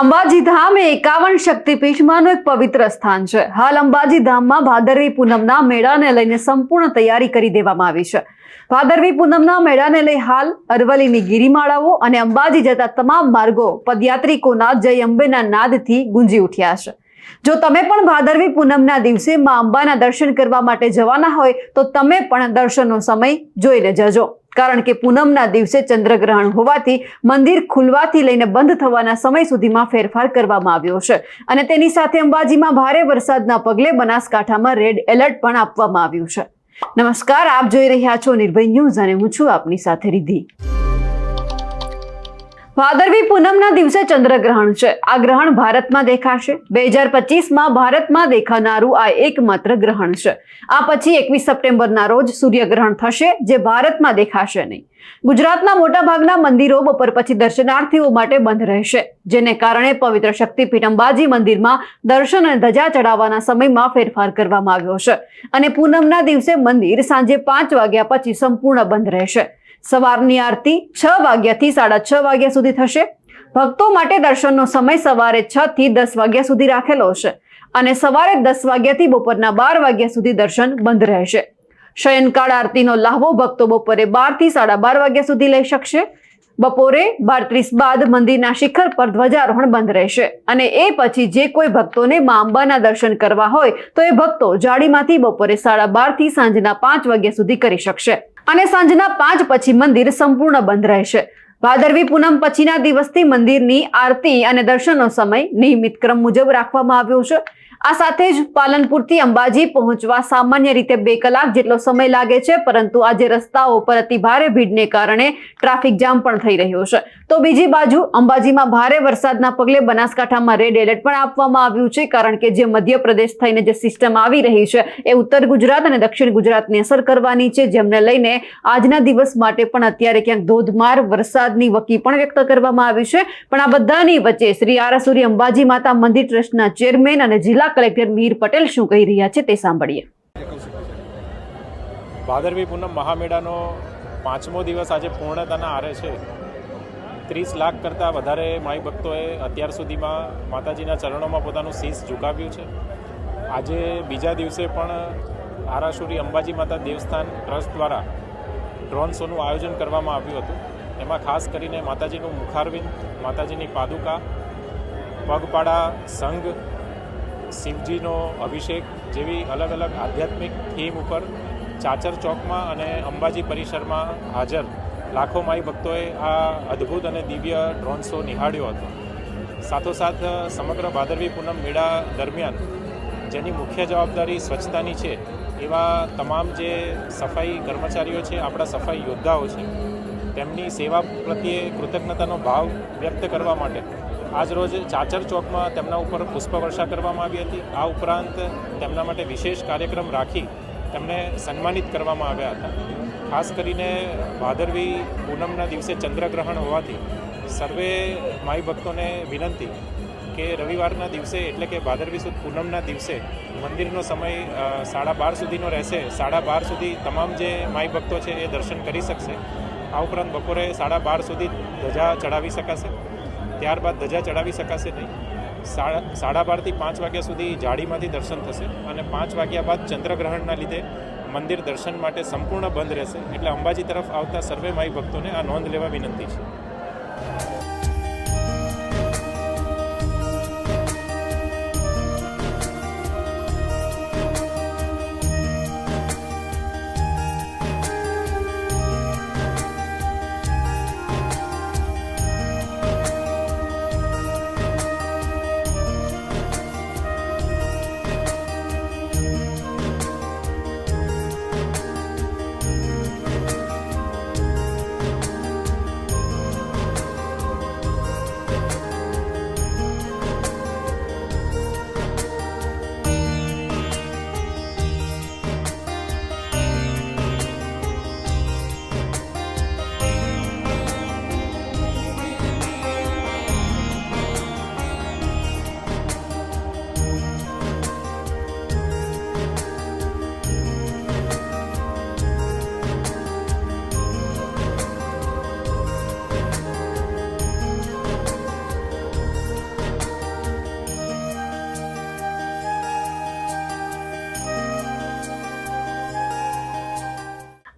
અંબાજી ધામ એ એકાવન શક્તિપીઠમાંનું એક પવિત્ર સ્થાન છે. હાલ અંબાજી ધામમાં ભાદરવી પૂનમના મેળાને લઈને સંપૂર્ણ તૈયારી કરી દેવામાં આવી છે. ભાદરવી પૂનમના મેળાને લઈ હાલ અરવલ્લીની ગિરિમાળાઓ અને અંબાજી જતા તમામ માર્ગો પદયાત્રિકોના જય અંબેના નાદથી ગુંજી ઉઠ્યા છે. જો તમે પણ ભાદરવી પૂનમના દિવસે માં અંબાના દર્શન કરવા માટે જવાના હોય તો તમે પણ દર્શનનો સમય જોઈને જજો. કારણ કે પૂનમના દિવસે ચંદ્રગ્રહણ હોવાથી મંદિર ખુલવાથી લઈને બંધ થવાના સમય સુધીમાં ફેરફાર કરવામાં આવ્યો છે. અને તેની સાથે અંબાજીમાં ભારે વરસાદના પગલે બનાસકાંઠામાં રેડ એલર્ટ પણ આપવામાં આવ્યું છે. નમસ્કાર, આપ જોઈ રહ્યા છો નિર્ભય ન્યૂઝ અને હું છું આપની સાથે રિધિ ભાદરવી પૂનમના દિવસે ચંદ્રગ્રહણ છે. આ ગ્રહણ ભારતમાં દેખાશે. બે હજાર પચીસમાં ભારતમાં દેખાનારું આ એકમાત્ર ગ્રહણ છે. આ પછી એકવીસ સપ્ટેમ્બરના રોજ સૂર્યગ્રહણ થશે, જે ભારતમાં દેખાશે નહીં. ગુજરાતના મોટાભાગના મંદિરો બપોર પછી દર્શનાર્થીઓ માટે બંધ રહેશે, જેને કારણે પવિત્ર શક્તિપીઠ અંબાજી મંદિરમાં દર્શન અને ધજા ચડાવવાના સમયમાં ફેરફાર કરવામાં આવ્યો છે. અને પૂનમના દિવસે મંદિર સાંજે પાંચ વાગ્યા પછી સંપૂર્ણ બંધ રહેશે. સવારની આરતી છ વાગ્યાથી સાડા છ વાગ્યા સુધી થશે. ભક્તો માટે દર્શનનો સમય સવારે છ થી દસ વાગ્યા સુધી રાખેલો છે અને સવારે દસ વાગ્યાથી બપોરના બાર વાગ્યા સુધી દર્શન બંધ રહેશે. શયનકાળ આરતીનો લાહવો ભક્તો બપોરે બારથી સાડા બાર વાગ્યા સુધી લઈ શકશે. બપોરે બાર ત્રીસ બાદ મંદિરના શિખર પર ધ્વજારોહણ બંધ રહેશે અને એ પછી જે કોઈ ભક્તોને મા અંબાના દર્શન કરવા હોય તો એ ભક્તો જાડીમાંથી બપોરે સાડા બારથી સાંજના પાંચ વાગ્યા સુધી કરી શકશે. અને સાંજના પાંચ પછી મંદિર સંપૂર્ણ બંધ રહેશે. ભાદરવી પૂનમ પછીના દિવસથી મંદિરની આરતી અને દર્શનનો સમય નિયમિત ક્રમ મુજબ રાખવામાં આવ્યો છે. આ સાથે જ પાલનપુરથી અંબાજી પહોંચવા સામાન્ય રીતે બે કલાક જેટલો સમય લાગે છે, પરંતુ આજે રસ્તાઓ પર અતિ ભારે ભીડને કારણે ટ્રાફિક જામ પણ થઈ રહ્યો છે. તો બીજી બાજુ અંબાજીમાં ભારે વરસાદના પગલે બનાસકાંઠામાં રેડ એલર્ટ પણ આપવામાં આવ્યું છે, કારણ કે જે મધ્યપ્રદેશ થઈને જે સિસ્ટમ આવી રહી છે, એ ઉત્તર ગુજરાત અને દક્ષિણ ગુજરાતને અસર કરવાની છે, જેમને લઈને આજના દિવસ માટે પણ અત્યારે ક્યાંક ધોધમાર વરસાદની વકી પણ વ્યક્ત કરવામાં આવી છે. પણ આ બધાની વચ્ચે શ્રી આરાસુરી અંબાજી માતા મંદિર ટ્રસ્ટના ચેરમેન અને જિલ્લા કલેક્ટર મીર પટેલ શું કહી રહ્યા છે તે સાંભળીએ. ભાદરવી પૂનમ મહામેળાનો પાંચમો દિવસ આજે પૂર્ણતાના આરે છે. ત્રીસ લાખ કરતાં વધારે માઈ ભક્તોએ અત્યાર સુધીમાં માતાજીના ચરણોમાં પોતાનું શીશ ઝુકાવ્યું છે. આજે બીજા દિવસે પણ આરાસુરી અંબાજી માતા દેવસ્થાન ટ્રસ્ટ દ્વારા ડ્રોન શોનું આયોજન કરવામાં આવ્યું હતું. એમાં ખાસ કરીને માતાજીનું મુખારવિંદ, માતાજીની પાદુકા, પગપાળા, સંઘ શિવજીનો અભિષેક જેવી અલગ અલગ આધ્યાત્મિક થીમ ઉપર ચાચર ચોકમાં અને અંબાજી પરિસરમાં હાજર લાખો માઈ ભક્તોએ આ અદ્ભુત અને દિવ્ય ડ્રોન શો નિહાળ્યો હતો. સાથોસાથ, સમગ્ર ભાદરવી પૂનમ મેળા દરમિયાન જેની મુખ્ય જવાબદારી સ્વચ્છતાની છે, એવા તમામ જે સફાઈ કર્મચારીઓ છે, આપણા સફાઈ યોદ્ધાઓ છે, તેમની સેવા પ્રત્યે કૃતજ્ઞતાનો ભાવ વ્યક્ત કરવા માટે આજ રોજ ચાચર ચોકમાં તેમના ઉપર પુષ્પવર્ષા કરવામાં આવી હતી. આ ઉપરાંત તેમના માટે વિશેષ કાર્યક્રમ રાખી તેમને સન્માનિત કરવામાં આવ્યા હતા. ખાસ કરીને ભાદરવી પૂનમના દિવસે ચંદ્રગ્રહણ હોવાથી સર્વે માઈ ભક્તોને વિનંતી કે રવિવારના દિવસે, એટલે કે ભાદરવી સુદ પૂનમના દિવસે મંદિરનો સમય સાડા બાર સુધીનો રહેશે. સાડા બાર સુધી તમામ જે માઈ ભક્તો છે એ દર્શન કરી શકશે. આ ઉપરાંત બપોરે સાડા બાર સુધી ધજા ચડાવી શકાશે. ત્યારબાદ ધજા ચડાવી શકાશે નહીં. સાડા સાડા બારથી પાંચ વાગ્યા સુધી જાળીમાંથી દર્શન થશે અને પાંચ વાગ્યા બાદ ચંદ્રગ્રહણના લીધે મંદિર દર્શન માટે સંપૂર્ણ બંધ રહેશે. એટલે અંબાજી તરફ આવતા સર્વે માઈ ભક્તોને આ નોંધ લેવા વિનંતી છે.